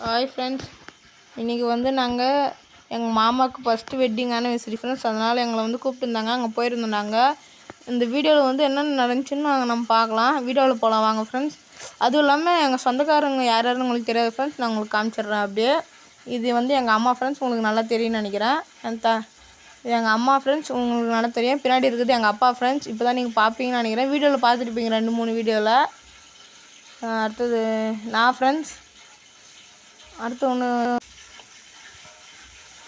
Hi friends இன்றைக்கி வந்து நாங்கள் எங்கள் மாமாவுக்கு ஃபஸ்ட்டு வெட்டிங் ஆனிவர்சரி ஃப்ரெண்ட்ஸ் அதனால் எங்களை வந்து கூப்பிட்டுருந்தாங்க. அங்கே போயிருந்தோம் நாங்கள் இந்த வீடியோவில் வந்து என்னென்ன நடந்துச்சுன்னு நாங்கள் நம்ம பார்க்கலாம். வீடியோவில் போகலாம் வாங்க ஃப்ரெண்ட்ஸ் அதுவும் இல்லாமல் எங்கள் சொந்தக்காரங்க யார் யாருன்னு உங்களுக்கு தெரியாது ஃப்ரெண்ட்ஸ் நான் உங்களுக்கு காமிச்சிடுறேன் அப்படியே. இது வந்து எங்கள் அம்மா ஃப்ரெண்ட்ஸ் உங்களுக்கு நல்லா தெரியும்னு நினைக்கிறேன். த இது எங்கள் அம்மா ஃப்ரெண்ட்ஸ் உங்களுக்கு நல்லா தெரியும். பின்னாடி இருக்குது எங்கள் அப்பா ஃப்ரெண்ட்ஸ் இப்போ தான் நீங்கள் பார்ப்பீங்கன்னு நினைக்கிறேன் வீடியோவில் பார்த்துருப்பீங்க ரெண்டு மூணு வீடியோவில் அடுத்தது நான் ஃப்ரெண்ட்ஸ் அடுத்து ஒன்று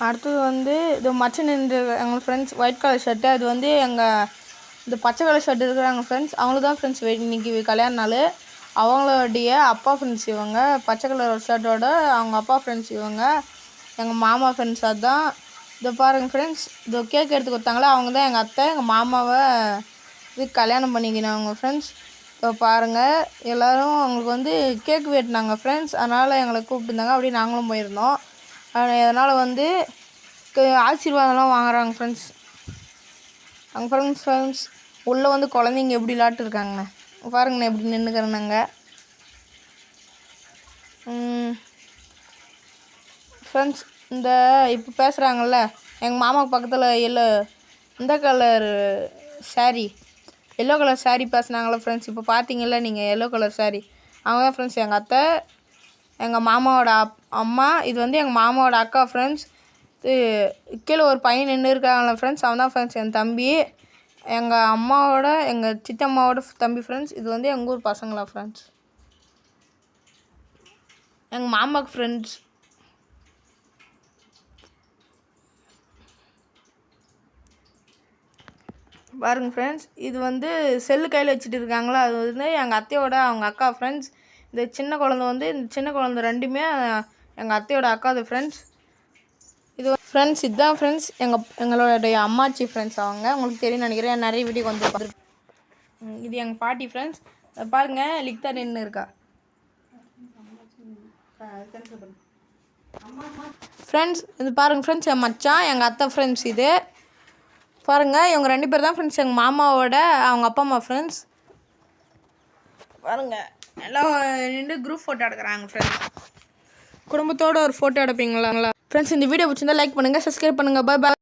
அடுத்தது வந்து இது மச்சன் என்று எங்கள் ஃப்ரெண்ட்ஸ் ஒயிட் கலர் ஷர்ட்டு அது வந்து எங்கள் இந்த பச்சை கலர் ஷர்ட் இருக்கிறாங்க ஃப்ரெண்ட்ஸ் அவங்களுக்கு தான் ஃப்ரெண்ட்ஸ் இன்னைக்கு கல்யாண நாள். அவங்களுடைய அப்பா ஃப்ரெண்ட்ஸ் இவங்க. பச்சை கலர் ஷர்ட்டோட அவங்க அப்பா ஃப்ரெண்ட்ஸ் இவங்க. எங்கள் மாமா ஃப்ரெண்ட்ஸ் அதுதான் இதை பாருங்கள் ஃப்ரெண்ட்ஸ் இதோ கேக் எடுத்து கொடுத்தாங்களே அவங்க தான் எங்கள் அத்தை எங்கள் மாமாவை இது கல்யாணம் பண்ணிக்கினவங்க ஃப்ரெண்ட்ஸ் பாருங்கள் எல்லோரும் அவங்களுக்கு வந்து கேக் வெட்டினாங்க ஃப்ரெண்ட்ஸ் அதனால் எங்களை கூப்பிட்டுருந்தாங்க. அப்படியே நாங்களும் போயிருந்தோம். அதனால் வந்து ஆசீர்வாதம்லாம் வாங்குறாங்க ஃப்ரெண்ட்ஸ் அங்கே பாருங்க ஃப்ரெண்ட்ஸ் உள்ளே வந்து குழந்தைங்க எப்படி விளாட்டு இருக்காங்கண்ணே பாருங்கண்ணே எப்படி நின்றுக்கிறேன்னாங்க ஃப்ரெண்ட்ஸ் இந்த இப்போ பேசுகிறாங்கல்ல எங்கள் மாமாவுக்கு பக்கத்தில் எல்லோ இந்த colour saree. Yellow colour sari பேசுனாங்களே friends இப்போ பார்த்தீங்கல்ல நீங்கள் எல்லோ கலர் சாரீ அவங்க தான் ஃப்ரெண்ட்ஸ் எங்கள் அத்தை எங்கள் மாமாவோட அப் அம்மா இது வந்து எங்கள் மாமாவோட அக்கா ஃப்ரெண்ட்ஸ் இது கீழே ஒரு பையன் நின்று இருக்காங்களே ஃப்ரெண்ட்ஸ் அவன் தான் ஃப்ரெண்ட்ஸ் என் தம்பி எங்கள் அம்மாவோட எங்கள் சித்தம்மாவோட தம்பி ஃப்ரெண்ட்ஸ் இது வந்து எங்கள் ஊர் பசங்களா ஃப்ரெண்ட்ஸ் எங்கள் மாமாவுக்கு ஃப்ரெண்ட்ஸ் பாருங்க ஃப்ரெண்ட்ஸ் இது வந்து செல்லு கையில் வச்சுட்டு இருக்காங்களா? அது வந்து எங்கள் அத்தையோட அவங்க அக்கா ஃப்ரெண்ட்ஸ் இந்த சின்ன குழந்தை வந்து இந்த சின்ன குழந்தை ரெண்டுமே எங்கள் அத்தையோட அக்காது ஃப்ரெண்ட்ஸ் இது ஃப்ரெண்ட்ஸ் இதுதான் ஃப்ரெண்ட்ஸ் எங்கள் எங்களுடைய அம்மாச்சி ஃப்ரெண்ட்ஸ் அவங்க. உங்களுக்கு தெரியும் நினைக்கிறேன். நிறைய வீடியோ வந்து பார்த்துருக்கேன் இது எங்கள் பாட்டி ஃப்ரெண்ட்ஸ் பாருங்கள் லிக்தா நின்று இருக்கா. ஃப்ரெண்ட்ஸ் இது பாருங்கள் ஃப்ரெண்ட்ஸ் என் மச்சான் எங்கள் அத்தை ஃப்ரெண்ட்ஸ் இது. பாருங்க இவங்க ரெண்டு பேர் தான் ஃப்ரெண்ட்ஸ் எங்கள் மாமாவோட அவங்க அப்பா அம்மா ஃப்ரெண்ட்ஸ் பாருங்க எல்லாம் நின்று குரூப் ஃபோட்டோ எடுக்கிறாங்க ஃப்ரெண்ட்ஸ் குடும்பத்தோட ஒரு ஃபோட்டோ எடுப்பீங்களா ஃப்ரெண்ட்ஸ் இந்த வீடியோ பிடிச்சிருந்தா லைக் பண்ணுங்கள் சப்ஸ்கிரைப் பண்ணுங்கள் பை பை